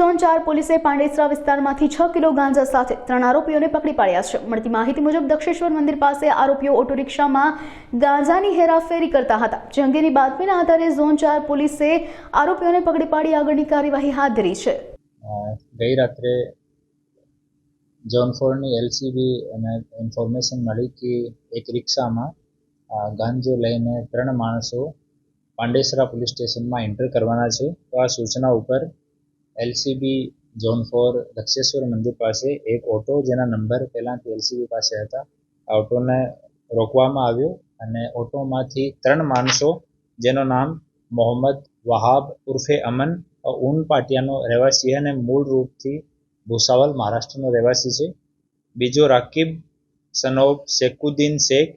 Zone ચાર પોલીસે પાંડેસરા વિસ્તારમાંથી છ કિલો ગાંજા સાથે ત્રણ આરોપીઓને પકડી પાડ્યા છે. મળતી માહિતી મુજબ દક્ષેશ્વર મંદિર પાસે આરોપીઓ ઓટો રિક્ષામાં ગાંજાની હેરાફેરી કરતા હતા. જે અંગેની બાતમીના આધારે ઝોન ચાર પોલીસે આરોપીઓને પકડી પાડી આગળની કાર્યવાહી હાથ ધરી છે. ગઈ રાત્રે ઝોન ફોરની એલસીબી અને ઇન્ફોર્મેશન મળી કે એક રિક્ષામાં ગાંજો લઈને ત્રણ માણસો પાંડેસરા પોલીસ સ્ટેશનમાં એન્ટર કરવાના છે. તો આ સૂચના ઉપર એલસીબી ઝોન ફોર દક્ષેશ્વર મંદિર પાસે એક ઓટો જેના નંબર પહેલાંથી એલસીબી પાસે હતા. આ ઓટોને રોકવામાં આવ્યો અને ઓટોમાંથી ત્રણ માણસો, જેનું નામ મોહમ્મદ વહાબ ઉર્ફે અમન, ઉન પાટિયાનો રહેવાસી અને મૂળ રૂપથી ભૂસાવલ મહારાષ્ટ્રનો રહેવાસી છે. બીજો રાકીબ સનોબ શેકુદ્દીન શેખ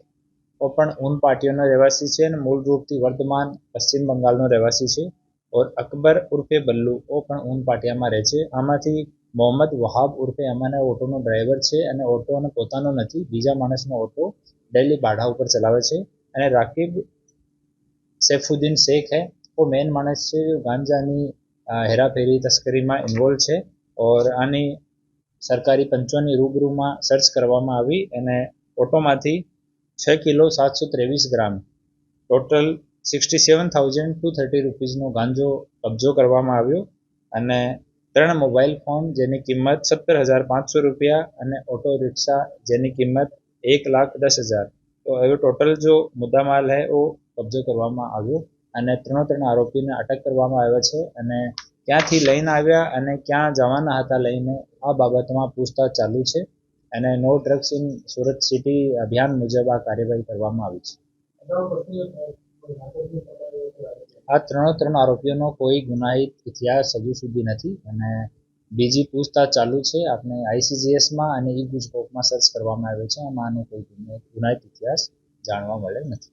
પણ ઉન પાટિયાનો રહેવાસી છે અને મૂળ રૂપથી વર્ધમાન પશ્ચિમ બંગાળનો રહેવાસી છે. ઓર અકબર ઉર્ફે બલ્લુ ઓ પણ ઊન પાટિયામાં રહે છે આમાંથી મોહમ્મદ વહાબ ઉર્ફે અમાના ઓટોનો ડ્રાઈવર છે અને ઓટો અને પોતાનો નથી બીજા માણસનો ઓટો ડેલી બાઢા ઉપર ચલાવે છે અને રાકીબ સૈફુદ્દીન શેખ હે ઓ મેન માણસ છે ગાંજાની હેરાફેરી તસ્કરીમાં ઇન્વોલ્વ છે ઓર આની સરકારી પંચોની રૂબરૂમાં સર્ચ કરવામાં આવી અને ઓટોમાંથી છ કિલો સાતસો ત્રેવીસ gram total sixty seven thousand two thirty રૂપીઝનો ગાંજો કબજો કરવામાં આવ્યો અને ત્રણ મોબાઈલ ફોન જેની કિંમત સત્તર હજાર પાંચસો રૂપિયા અને ઓટો રિક્ષા જેની કિંમત એક લાખ દસ હજાર. તો એવો ટોટલ જો મુદ્દામાલ હે ઓ કબજો કરવામાં આવ્યો અને ત્રણો ત્રણ આરોપીને અટક કરવામાં આવ્યા છે અને ક્યાંથી લઈને આવ્યા અને ક્યાં જવાના હતા લઈને આ બાબતમાં પૂછતાછ ચાલુ છે અને no drugs in Surat city અભિયાન મુજબ આ કાર્યવાહી કરવામાં આવી છે. આ ત્રણ ત્રણ આરોપીઓનો કોઈ ગુનાહિત ઇતિહાસ હજુ સુધી નથી અને બીજી પૂછતાછ ચાલુ છે. આપણે આઈસીજીએસમાં અને ઈ ગુજકોપમાં સર્ચ કરવામાં આવ્યો છે. આમાં આનો કોઈ ગુનો- ગુનાહિત ઇતિહાસ જાણવા મળેલ નથી.